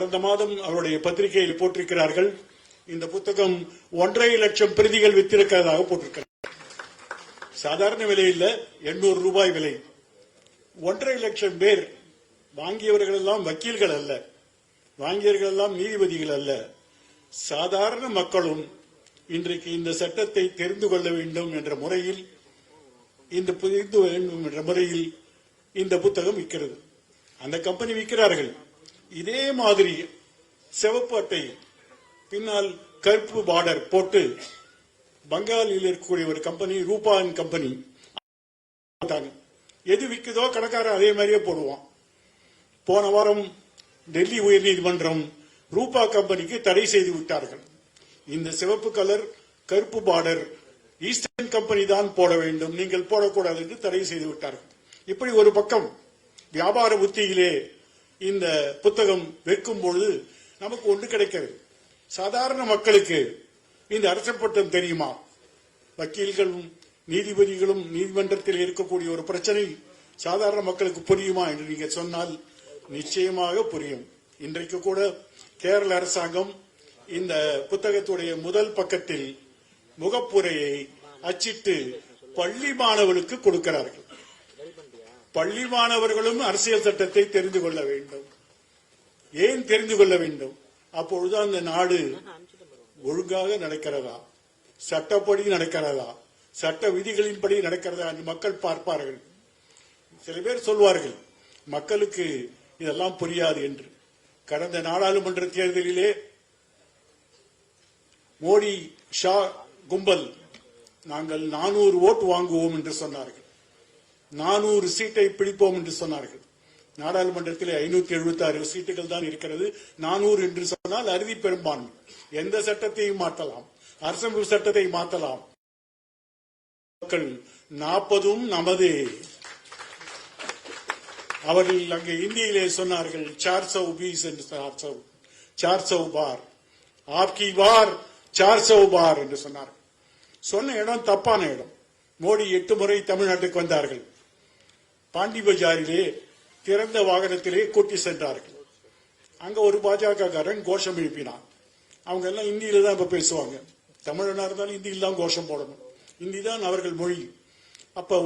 கடந்த மாதம் அவருடைய பத்திரிகையில் போட்டிருக்கிறார்கள். இந்த புத்தகம் ஒன்றரை லட்சம் பிரதிகள் வித்திருக்கிறதாக போட்டிருக்கிறார். சாதாரண விலை இல்ல எண்ணூறு ரூபாய் விலை. ஒன்றரை லட்சம் பேர் வாங்கியவர்கள் எல்லாம் வக்கீல்கள் அல்ல. வாங்கியவர்கள் எல்லாம் நீதிபதிகள் அல்ல. சாதாரண மக்களும் இன்றைக்கு இந்த சட்டத்தை தெரிந்து கொள்ள வேண்டும் என்ற முறையில் இந்த புரிந்து வேண்டும் என்ற முறையில் இந்த புத்தகம் விற்கிறது. அந்த கம்பெனி விற்கிறார்கள். இதே மாதிரி சிவப்பு அட்டை பின்னால் கருப்பு பார்டர் போட்டு பங்காளில் இருக்கக்கூடிய ஒரு கம்பெனி ரூபான் கம்பெனி எது விற்குதோ கடைக்காரன் அதே மாதிரியே போடுவான். போன வாரம் டெல்லி உயர்நீதிமன்றம் ரூபா கம்பெனிக்கு தடை செய்து விட்டார்கள். இந்த சிவப்பு கலர் கருப்பு பார்டர் ஈஸ்டர்ன் கம்பெனி தான் போட வேண்டும். நீங்கள் போடக்கூடாது என்று தடை செய்து விட்டார்கள். இப்படி ஒரு பக்கம் வியாபார புத்தியிலே இந்த புத்தகம் வைக்கும் பொழுது நமக்கு ஒன்று கிடைக்கிறது. சாதாரண மக்களுக்கு இந்த அரச பட்டம் தெரியுமா? வக்கீல்களும் நீதிபதிகளும் நீதிமன்றத்தில் இருக்கக்கூடிய ஒரு பிரச்சனை சாதாரண மக்களுக்கு புரியுமா என்று நீங்க சொன்னால் நிச்சயமாக புரியும். இன்றைக்கு கூட கேரள அரசாங்கம் இந்த புத்தகத்துடைய முதல் பக்கத்தில் முகப்புரையை அச்சிட்டு பள்ளி மாணவர்களுக்கு கொடுக்கிறார்கள். பள்ளி மாணவர்களும் அரசியல் சட்டத்தை தெரிந்து கொள்ள வேண்டும். ஏன் தெரிந்து கொள்ள வேண்டும்? அப்பொழுது அந்த நாடு ஒழுங்காக நடக்கிறதா? சட்டப்படி நடக்கிறதா? சட்ட விதிகளின்படி நடக்கிறதா என்று மக்கள் பார்ப்பார்கள். சில பேர் சொல்வார்கள் மக்களுக்கு இதெல்லாம் புரியாது என்று. கடந்த நாடாளுமன்ற தேர்தலிலே மோடி ஷா கும்பல் நாங்கள் நானூறு ஓட்டு வாங்குவோம் என்று சொன்னார்கள். நானூறு சீட்டை பிடிப்போம் என்று சொன்னார்கள். நாடாளுமன்றத்தில் ஐநூத்தி எழுபத்தி ஆறு சீட்டுகள் தான் இருக்கிறது. நானூறு என்று சொன்னால் அறுதி பெரும்பான்மை. எந்த சட்டத்தையும் மாற்றலாம். அரசமைப்பு சட்டத்தை மாற்றலாம். மக்கள் நாற்பதும் நமது. அவர்கள் அங்கே இந்தியிலே சொன்னார்கள் சார் சௌ பீஸ் என்று சார் சௌ சார் பார் ஆப்கி பார் சார் சௌ பார் என்று சொன்னார்கள். சொன்ன இடம் தப்பான இடம். மோடி எட்டு முறை தமிழ்நாட்டுக்கு வந்தார்கள். பாண்டி பஜாரிலே திறந்த வாகனத்திலே கூட்டி சென்றார்கள். அங்க ஒரு பாஜக காரன் கோஷம் எழுப்பினான். அவங்க எல்லாம் இந்தியில தான் இப்ப பேசுவாங்க. தமிழனா இருந்தாலும் இந்தியில தான் கோஷம் போடணும். இந்தி தான் அவர்கள் மொழி. அப்ப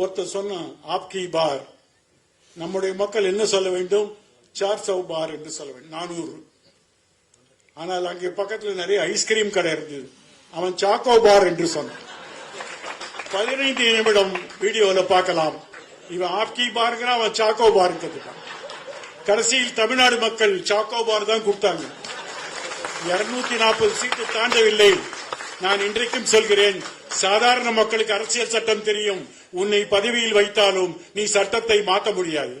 ஒருத்தர் சொன்னான் ஆப்கி பார். நம்முடைய மக்கள் என்ன சொல்ல வேண்டும்? சார் சவ் பார் என்று சொல்ல வேண்டும். நானூறு. ஆனால் அங்கே பக்கத்தில் நிறைய ஐஸ்கிரீம் கடை இருந்தது. அவன் சாக்கோ பார் என்று சொன்னான். பதினைந்து நிமிடம் வீடியோல பார்க்கலாம். இவன் ஆப்கி பாருங்கிறான் அவன் சாக்கோ பார் கடைசியில் தமிழ்நாடு மக்கள் சாக்கோ பார் தான் கொடுத்தாங்க இருநூத்தி நாற்பது சீட்டு தாண்டவில்லை. நான் இன்றைக்கும் சொல்கிறேன் சாதாரண மக்களுக்கு அரசியல் சட்டம் தெரியும். உன்னை பதவியில் வைத்தாலும் நீ சட்டத்தை மாற்ற முடியாது.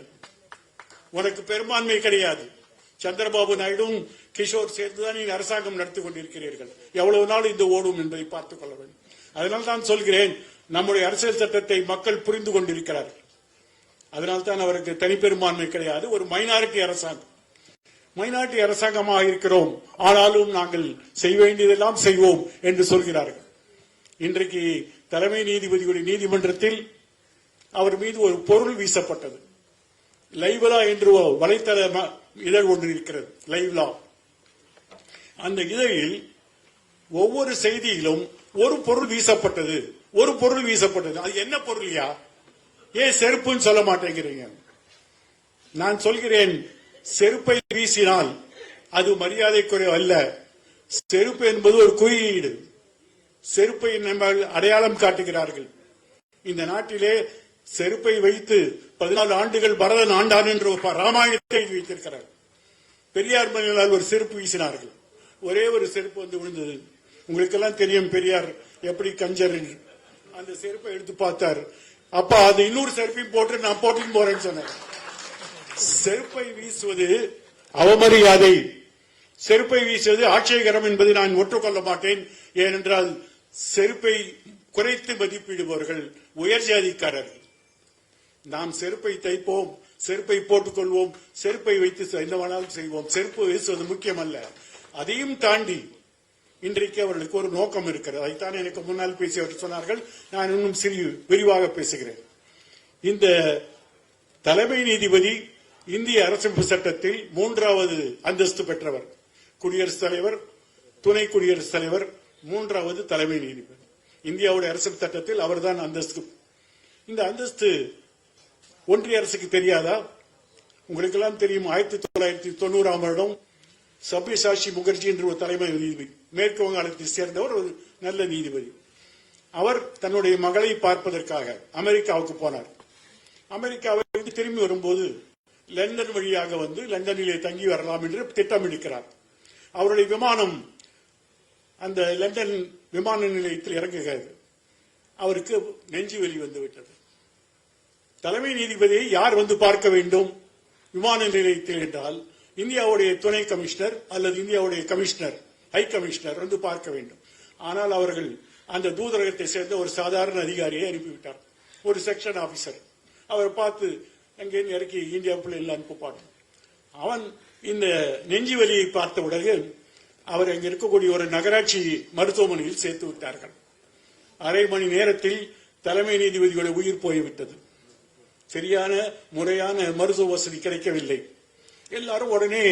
உனக்கு பெரும்பான்மை கிடையாது. சந்திரபாபு நாயுடும் கிஷோர் சேர்ந்துதான் நீ அரசாங்கம் நடத்தி கொண்டிருக்கிறீர்கள். எவ்வளவு நாள் இந்த ஓடும் என்பதை பார்த்துக் கொள்ள வேண்டும். அதனால் தான் சொல்கிறேன் நம்முடைய அரசியல் சட்டத்தை மக்கள் புரிந்து கொண்டிருக்கிறார்கள். அதனால் தான் அவருக்கு தனிப்பெரும்பான்மை கிடையாது. ஒரு மைனாரிட்டி அரசாங்கம். மைனாரிட்டி அரசாங்கமாக இருக்கிறோம். ஆனாலும் நாங்கள் செய்ய வேண்டியதெல்லாம் செய்வோம் என்று சொல்கிறார்கள். இன்றைக்கு தலைமை நீதிபதியுடைய நீதிமன்றத்தில் அவர் மீது ஒரு பொருள் வீசப்பட்டது. லைவ்லா என்று வலைத்தள ம- இதழ் ஒன்று இருக்கிறது. லைவ்லா அந்த இதழில் ஒவ்வொரு செய்தியிலும் ஒரு பொருள் வீசப்பட்டது. ஒரு பொருள் வீசப்பட்டது. அது என்ன பொருள்யா? ஏன் செருப்புன்னு சொல்ல மாட்டேங்கிறீங்க? நான் சொல்கிறேன் செருப்பை வீசினால் அது மரியாதைக்குரிய அல்ல. செருப்பு என்பது ஒரு குறியீடு. செருப்பை நம்ம அடையாளம் காட்டுகிறார்கள். இந்த நாட்டிலே செருப்பை வைத்து பதினாலு ஆண்டுகள் பரதன் ஆண்டான் என்று ராமாயணத்தை வைத்திருக்கிறார். பெரியார் மனிதனால் ஒரு செருப்பு வீசினார்கள். ஒரே ஒரு செருப்பு வந்து விழுந்தது. உங்களுக்கெல்லாம் தெரியும் பெரியார் எப்படி கஞ்சர் அந்த செருப்பை எடுத்து பார்த்தார். அப்ப அது இன்னொரு செருப்பையும் போட்டு நான் போட்டுன்னு போறேன்னு சொன்னேன். செருப்பை வீசுவது அவமரியாதை. செருப்பை வீசுவது ஆட்சேகரம் என்பதை நான் ஒற்றுக்கொள்ள மாட்டேன். ஏனென்றால் செருப்பை குறைத்து மதிப்பிடுபவர்கள் உயர் ஜாதிக்காரர்கள். நாம் செருப்பை தைப்போம் செருப்பை போட்டுக்கொள்வோம் செருப்பை வைத்து என்ன வேணாலும் செய்வோம். செருப்பு வீசுவது முக்கியமல்ல. அதையும் தாண்டி இன்றைக்கு அவர்களுக்கு ஒரு நோக்கம் இருக்கிறது. அதைத்தான் எனக்கு முன்னால் பேசியவர் சொன்னார்கள். நான் இன்னும் சிறிய விரிவாக பேசுகிறேன். இந்த தலைமை நீதிபதி இந்திய அரசமைப்பு சட்டத்தில் மூன்றாவது அந்தஸ்து பெற்றவர். குடியரசுத் தலைவர் துணை குடியரசுத் தலைவர் மூன்றாவது தலைமை நீதிபதி. இந்தியாவுடைய அரசு சட்டத்தில் அவர்தான் அந்தஸ்து. இந்த அந்தஸ்து ஒன்றிய அரசுக்கு தெரியாதா? உங்களுக்கெல்லாம் தெரியும் ஆயிரத்தி தொள்ளாயிரத்தி தொண்ணூறாம் வருடம் சப்யசாஷி முகர்ஜி என்று ஒரு தலைமை நீதிபதி. மேற்கு வங்காளத்தை சேர்ந்தவர் ஒரு நல்ல நீதிபதி. அவர் தன்னுடைய மகளை பார்ப்பதற்காக அமெரிக்காவுக்கு போனார். அமெரிக்காவிலிருந்து திரும்பி வரும்போது லண்டன் வழியாக வந்து லண்டனிலே தங்கி வரலாம் என்று திட்டமிடுக்கிறார் அவருடைய விமானம் அந்த லண்டன் விமான நிலையத்தில் இறங்குகிறது. அவருக்கு நெஞ்சு வலி வந்துவிட்டது. தலைமை நீதிபதியை யார் வந்து பார்க்க வேண்டும்? விமான நிலையத்தில் என்றால் இந்தியாவுடைய துணை கமிஷனர் அல்லது இந்தியாவுடைய கமிஷனர் ஹை கமிஷனர் வந்து பார்க்க வேண்டும். ஆனால் அவர்கள் அந்த தூதரகத்தை சேர்ந்த ஒரு சாதாரண அதிகாரியை அனுப்பிவிட்டார். ஒரு செக்ஷன் ஆபீசர் அவர் பார்த்து அங்கே இறக்கி இந்தியாவுக்குள்ள எல்லாம் அனுப்பாடு அவன் இந்த நெஞ்சு வலியை பார்த்த உடனே அவர் அங்கே இருக்கக்கூடிய ஒரு நகராட்சி மருத்துவமனையில் சேர்த்து விட்டார்கள். அரை மணி நேரத்தில் தலைமை நீதிபதியோட உயிர் போய்விட்டது சரியான முறையான மருத்துவ வசதி கிடைக்கவில்லை. எல்லாரும் உடனே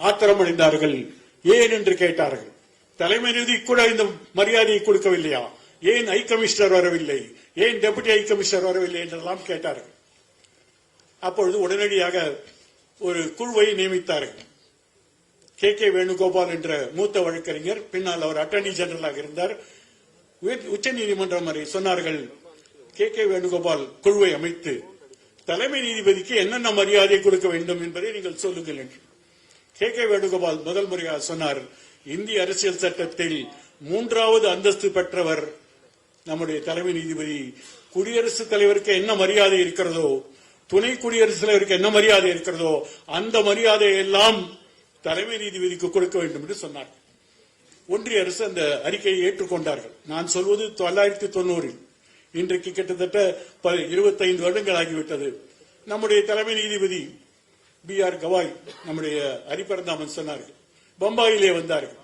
ஆத்திரமடைந்தார்கள். ஏன் என்று கேட்டார்கள். தலைமை நீதி கூட இந்த மரியாதையை கொடுக்கவில்லையா? ஏன் ஐ கமிஷனர் வரவில்லை? ஏன் டெபுட்டி ஐ கமிஷனர் வரவில்லை என்றெல்லாம் கேட்டார்கள். அப்பொழுது உடனடியாக ஒரு குழுவை நியமித்தார்கள். கே. கே. வேணுகோபால் என்ற மூத்த வழக்கறிஞர் பின்னால் அவர் அட்டர்னி ஜெனரலாக இருந்தார். உச்ச நீதிமன்றம் வரை சொன்னார்கள். கே. கே. வேணுகோபால் குழுவை அமைத்து தலைமை நீதிபதிக்கு என்னென்ன மரியாதை கொடுக்க வேண்டும் என்பதை நீங்கள் சொல்லுங்கள் என்று. கே கே வேணுகோபால் முதல் முறையாக சொன்னார் இந்திய அரசியல் சட்டத்தில் மூன்றாவது அந்தஸ்து பெற்றவர் நம்முடைய தலைமை நீதிபதி. குடியரசுத் தலைவருக்கு என்ன மரியாதை இருக்கிறதோ துணை குடியரசுத் தலைவருக்கு என்ன மரியாதை இருக்கிறதோ அந்த மரியாதையை எல்லாம் தலைமை நீதிபதிக்கு கொடுக்க வேண்டும் என்று சொன்னார். ஒன்றிய அரசு அந்த அறிக்கையை ஏற்றுக்கொண்டார்கள். நான் சொல்வது தொள்ளாயிரத்தி தொண்ணூறில். இன்றைக்கு கிட்டத்தட்ட இருபத்தைந்து வருடங்கள் ஆகிவிட்டது. நம்முடைய தலைமை நீதிபதி பி ஆர் கவாய் நம்முடைய ஹரிபரந்தாமன் சொன்னார்கள். பம்பாயிலே வந்தார்கள்.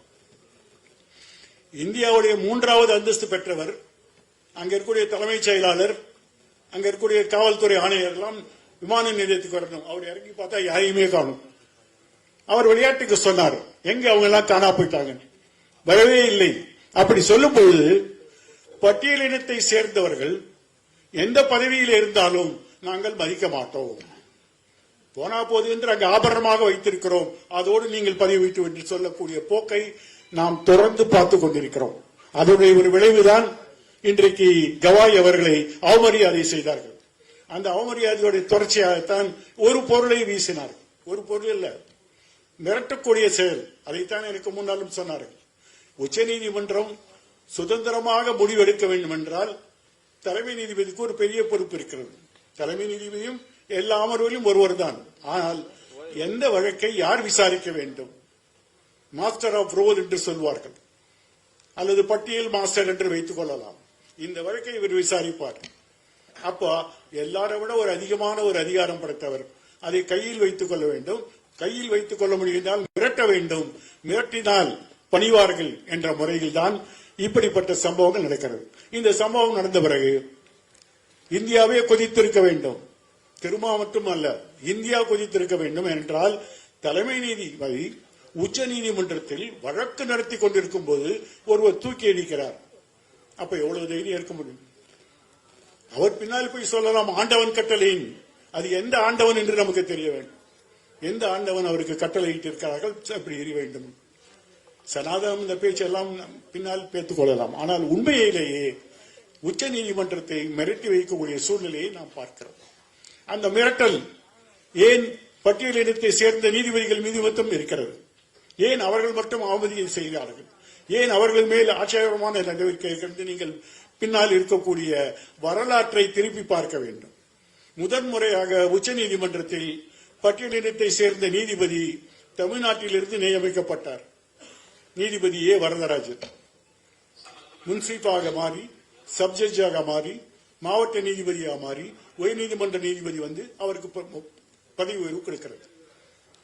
இந்தியாவுடைய மூன்றாவது அந்தஸ்து பெற்றவர் அங்க இருக்கக்கூடிய தலைமைச் செயலாளர் அங்க இருக்கக்கூடிய காவல்துறை ஆணையர் எல்லாம் விமான நிலையத்துக்கு வரணும். அவர் இறங்கி பார்த்தா யாரையுமே காணும். அவர் விளையாட்டுக்கு சொன்னார். எங்க அவங்க எல்லாம் காணா போயிட்டாங்க. வரவே இல்லை. அப்படி சொல்லும் பொழுது பட்டியலினத்தை சேர்ந்தவர்கள் எந்த பதவியில் இருந்தாலும் நாங்கள் மதிக்க மாட்டோம். போனா போது என்று அங்கு ஆபரணமாக வைத்திருக்கிறோம். அதோடு நீங்கள் பதவி வைத்து என்று சொல்லக்கூடிய போக்கை நாம் தொடர்ந்து பார்த்துக் கொண்டிருக்கிறோம். அதனுடைய ஒரு விளைவுதான் இன்றைக்கு கவாய் அவர்களை அவமரியாதை செய்தார்கள். அந்த அவமரியாதையுடைய தொடர்ச்சியாகத்தான் ஒரு பொருளை வீசினார். ஒரு பொருள் இல்ல. மிரட்டக்கூடிய செயல். அதைத்தான் எனக்கு முன்னாலும் சொன்னார்கள். உச்சநீதிமன்றம் சுதந்திரமாக முடிவெடுக்க வேண்டும் என்றால் தலைமை நீதிபதிக்கு ஒரு பெரிய பொறுப்பு இருக்கிறது. தலைமை நீதிபதியும் எல்லா அமர்விலும் ஒருவர் தான். ஆனால் எந்த வழக்கை யார் விசாரிக்க வேண்டும்? மாஸ்டர் ஆஃப் ரோல் என்று சொல்வார்கள். அல்லது பட்டியல் மாஸ்டர் என்று வைத்துக் கொள்ளலாம். இந்த வழக்கை இவர் விசாரிப்பார். அப்போ எல்லாரை விட ஒரு அதிகமான ஒரு அதிகாரம் படைத்தவர். அதை கையில் வைத்துக் கொள்ள வேண்டும். கையில் வைத்துக் கொள்ள முடிந்தால் மிரட்ட வேண்டும். மிரட்டினால் பணிவார்கள் என்ற முறையில் தான் இப்படிப்பட்ட சம்பவங்கள் நடக்கிறது. இந்த சம்பவம் நடந்த பிறகு இந்தியாவே கொதித்திருக்க வேண்டும். திருமா மட்டும் அல்ல இந்தியா கொதித்திருக்க வேண்டும் என்றால் தலைமை நீதிபதி உச்ச நீதிமன்றத்தில் வழக்கு நடத்தி கொண்டிருக்கும் போது ஒருவர் தூக்கி அடிக்கிறார் அப்ப எவ்வளவு தைரியம் இருக்க முடியும்? அவர் பின்னால் போய் சொல்லலாம் ஆண்டவன் கட்டளையின். அது எந்த ஆண்டவன் என்று நமக்கு தெரிய வேண்டும். எந்த ஆண்டவன் அவருக்கு கட்டளையிட்டு இருக்கிறார்கள் அப்படி எரிய வேண்டும். சனாதனம் இந்த பேச்செல்லாம் பின்னால் பேத்துக் கொள்ளலாம். ஆனால் உண்மையிலேயே உச்ச நீதிமன்றத்தை மிரட்டி வைக்கக்கூடிய சூழ்நிலையை நாம் பார்க்கிறோம். அந்த மிரட்டல் ஏன் பட்டியலினத்தை சேர்ந்த நீதிபதிகள் மீது மட்டும் இருக்கிறது? ஏன் அவர்கள் மட்டும் அவமதியை செய்கிறார்கள் ஏன் அவர்கள் மேல் ஆட்சேபமான நடவடிக்கை இருக்கிறது நீங்கள் பின்னால் இருக்கக்கூடிய வரலாற்றை திருப்பி பார்க்க வேண்டும்? முதன் முறையாக உச்ச நீதிமன்றத்தில் பட்டியலினத்தை சேர்ந்த நீதிபதி தமிழ்நாட்டிலிருந்து நியமிக்கப்பட்டார். நீதிபதி ஏ வரதராஜன். முன்சீப்பாக மாறி சப்ஜட்ஜாக மாறி மாவட்ட நீதிபதியாக மாறி உயர்நீதிமன்ற நீதிபதி வந்து அவருக்கு ப- பதவி உயர்வு கொடுக்கிறது.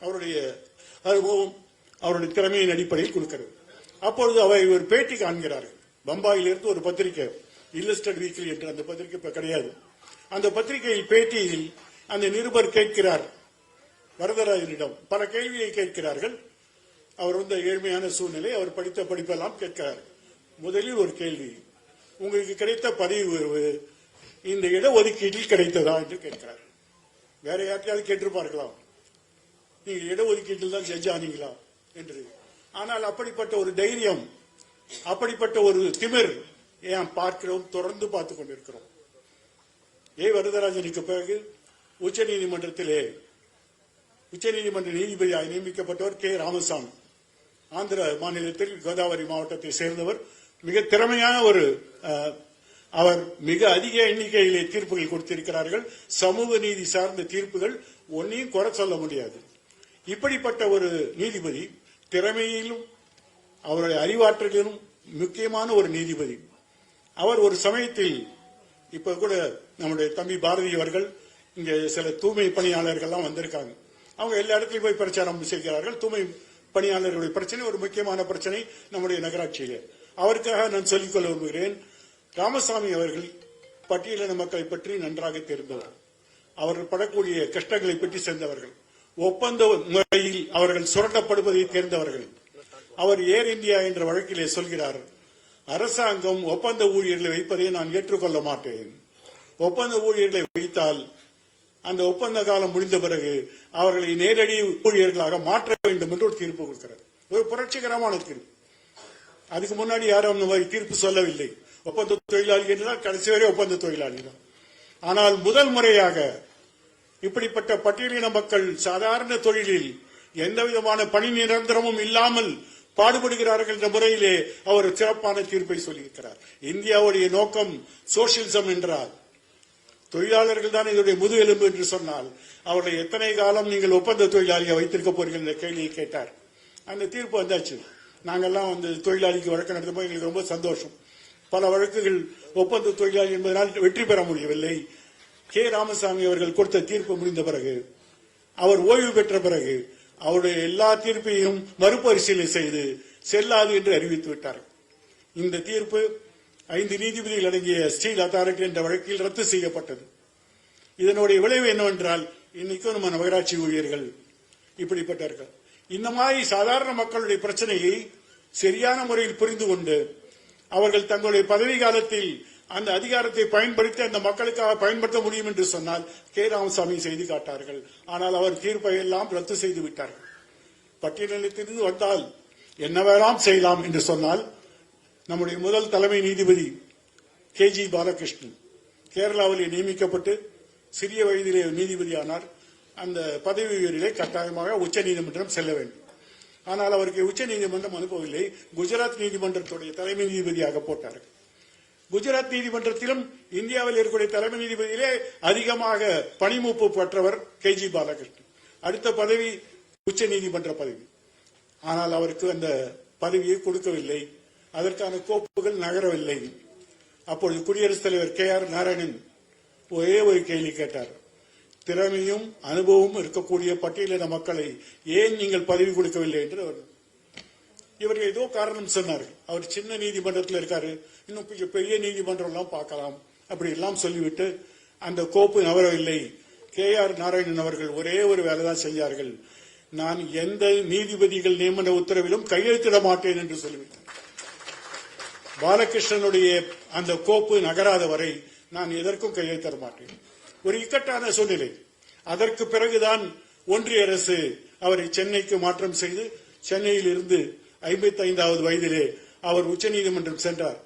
அவருடைய அனுபவம் அவருடைய திறமையின் அடிப்படையில் கொடுக்கிறது. அப்பொழுது அவர் ஒரு பேட்டி காண்கிறார்கள் பம்பாயிலிருந்து ஒரு பத்திரிகை இல்லஸ்டட் வீக்லி என்று அந்த பத்திரிகை இப்ப கிடையாது. அந்த பத்திரிகையில் பேட்டியில் அந்த நிருபர் கேட்கிறார். வரதராஜனிடம் பல கேள்வியை கேட்கிறார்கள். அவர் வந்து ஏழ்மையான சூழ்நிலை அவர் படித்த படிப்பெல்லாம் கேட்கிறார். முதலில் ஒரு கேள்வி. உங்களுக்கு கிடைத்த பதவி உயர்வு இந்த இடஒதுக்கீட்டில் கிடைத்ததா என்று கேட்கிறார். வேற யார்ட்டையாவது கேட்டிருப்பார்களாம் நீங்க இடஒதுக்கீட்டில் தான் செஞ்சானீங்களா? என்று. ஆனால் அப்படிப்பட்ட ஒரு தைரியம் அப்படிப்பட்ட ஒரு திமிர் ஏன் பார்க்கிறோம் தொடர்ந்து பார்த்து கொண்டிருக்கிறோம். ஏ. வரதராஜனுக்கு பிறகு உச்ச நீதிமன்றத்திலே உச்சநீதிமன்ற நீதிபதியாக நியமிக்கப்பட்டவர் கே. ராமசாமி. ஆந்திர மாநிலத்தில் கோதாவரி மாவட்டத்தை சேர்ந்தவர் மிக திறமையான ஒரு அவர் மிக அதிக எண்ணிக்கையிலே தீர்ப்புகள் கொடுத்திருக்கிறார்கள். சமூக நீதி சார்ந்த தீர்ப்புகள் ஒன்னையும் குறை சொல்ல முடியாது. இப்படிப்பட்ட ஒரு நீதிபதி திறமையிலும் அவருடைய அறிவாற்றலிலும் முக்கியமான ஒரு நீதிபதி. அவர் ஒரு சமயத்தில் இப்ப கூட நம்முடைய தம்பி பாரதி அவர்கள் இங்க சில தூய்மை பணியாளர்கள்லாம் வந்திருக்காங்க. அவங்க எல்லா இடத்துலையும் போய் பிரச்சாரம் செய்கிறார்கள். தூய்மை பணியாளர்களுடைய பிரச்சனை ஒரு முக்கியமான பிரச்சனை நம்முடைய நகராட்சியில. அவருக்காக நான் சொல்லிக்கொள்ள விரும்புகிறேன். ராமசாமி அவர்கள் பட்டியலின மக்களை பற்றி நன்றாக தெரிந்தவர். அவர்கள் படக்கூடிய கஷ்டங்களை பற்றி சேர்ந்தவர்கள். ஒப்பந்த முறையில் அவர்கள் சுரண்டப்படுவதை தேர்ந்தவர்கள். அவர் ஏர் இந்தியா என்ற வழக்கிலே சொல்கிறார் அரசாங்கம் ஒப்பந்த ஊழியர்களை வைப்பதை நான் ஏற்றுக்கொள்ள மாட்டேன். ஒப்பந்த ஊழியர்களை வைத்தால் அந்த ஒப்பந்த காலம் முடிந்த பிறகு அவர்களை நேரடி ஊழியர்களாக மாற்ற வேண்டும் என்று ஒரு தீர்ப்பு கொடுக்கிறார். ஒரு புரட்சிகரமான தீர்ப்பு. அதுக்கு முன்னாடி யாரும் அந்த மாதிரி தீர்ப்பு சொல்லவில்லை. ஒப்பந்த தொழிலாளி என்றால் கடைசி வரை ஒப்பந்த தொழிலாளி தான். ஆனால் முதல் முறையாக இப்படிப்பட்ட பட்டியலின மக்கள் சாதாரண தொழிலில் எந்த விதமான பணி நிரந்தரமும் இல்லாமல் பாடுபடுகிறார்கள் என்ற முறையிலே அவர் சிறப்பான தீர்ப்பை சொல்லியிருக்கிறார். இந்தியாவுடைய நோக்கம் சோசியலிசம் என்றார் தொழிலாளர்கள் தான் இதனுடைய முதுகெலும்பு என்று சொன்னால் அவர்களை எத்தனை காலம் நீங்கள் ஒப்பந்த தொழிலாளியை வைத்திருக்க போறீர்கள் என்ற கேள்வியை கேட்டார். அந்த தீர்ப்பு வந்தாச்சு. நாங்கெல்லாம் வந்து தொழிலாளிக்கு வழக்கம் நடத்தும்போது எங்களுக்கு ரொம்ப சந்தோஷம். பல வழக்குகள் ஒப்பந்த தொழிலாளி என்பதனால் வெற்றி பெற முடியவில்லை. கே. ராமசாமி அவர்கள் கொடுத்த தீர்ப்பு முடிந்த பிறகு அவர் ஓய்வு பெற்ற பிறகு அவருடைய எல்லா தீர்ப்பையும் மறுபரிசீலனை செய்து செல்லாது என்று அறிவித்து விட்டார். இந்த தீர்ப்பு ஐந்து நீதிபதிகள் அடங்கிய ஸ்டீல் அத்தாரிட்டி என்ற வழக்கில் ரத்து செய்யப்பட்டது. இதனுடைய விளைவு என்னவென்றால் இன்னைக்கும் நம்ம நகராட்சி ஊழியர்கள் இப்படிப்பட்டார்கள் இந்த மாதிரி சாதாரண மக்களுடைய பிரச்சனையை சரியான முறையில் புரிந்து கொண்டு அவர்கள் தங்களுடைய பதவி காலத்தில் அந்த அதிகாரத்தை பயன்படுத்தி அந்த மக்களுக்காக பயன்படுத்த முடியும் என்று சொன்னால் கே. ராமசாமி செய்து காட்டார்கள். ஆனால் அவர் தீர்ப்பை எல்லாம் ரத்து செய்து விட்டார்கள். பட்டியலிலிருந்து வந்தால் என்னவெல்லாம் செய்யலாம் என்று சொன்னால் நம்முடைய முதல் தலைமை நீதிபதி கே. ஜி. பாலகிருஷ்ணன் கேரளாவிலே நியமிக்கப்பட்டு சிறிய வயதிலே நீதிபதியானார். அந்த பதவி உயர்விலே கட்டாயமாக உச்ச நீதிமன்றம் செல்ல வேண்டும். ஆனால் அவருக்கு உச்ச நீதிமன்றம் அனுப்பவில்லை. குஜராத் நீதிமன்றத்துடைய தலைமை நீதிபதியாக போட்டார்கள் குஜராத் நீதிமன்றத்திலும் இந்தியாவில் இருக்கக்கூடிய தலைமை நீதிபதியிலே அதிகமாக பணிமூப்பு பெற்றவர் கே ஜி பாலகிருஷ்ணன். அடுத்த பதவி உச்ச நீதிமன்ற பதவி. ஆனால் அவருக்கு அந்த பதவியை கொடுக்கவில்லை. அதற்கான கோப்புகள் நகரவில்லை. அப்பொழுது குடியரசுத் தலைவர் கே ஆர் நாராயணன் ஒரே ஒரு கேள்வி கேட்டார். திறமையும் அனுபவமும் இருக்கக்கூடிய பட்டியலின மக்களை ஏன் நீங்கள் பதவி கொடுக்கவில்லை என்று அவர் இவர் ஏதோ காரணம் சொன்னார்கள். அவர் சின்ன நீதிமன்றத்தில் இருக்காரு. இன்னும் கொஞ்சம் பெரிய நீதிமன்றம் எல்லாம் பார்க்கலாம். அப்படி எல்லாம் சொல்லிவிட்டு அந்த கோப்பு நகரவில்லை கே ஆர் நாராயணன் அவர்கள் ஒரே ஒரு வேலை தான் செஞ்சார்கள். நான் எந்த நீதிபதிகள் நியமன உத்தரவிலும் கையெழுத்திட மாட்டேன் என்று சொல்லிவிட்டேன் பாலகிருஷ்ணனுடைய அந்த கோப்பு நகராத வரை நான் எதற்கும் கையெழுத்திட மாட்டேன். ஒரு இக்கட்டான சூழ்நிலை. அதற்கு பிறகுதான் ஒன்றிய அரசு அவரை சென்னைக்கு மாற்றம் செய்து சென்னையில் இருந்து ஐம்பத்தி ஐந்தாவது வயதிலே அவர் உச்சநீதிமன்றம் சென்றார்.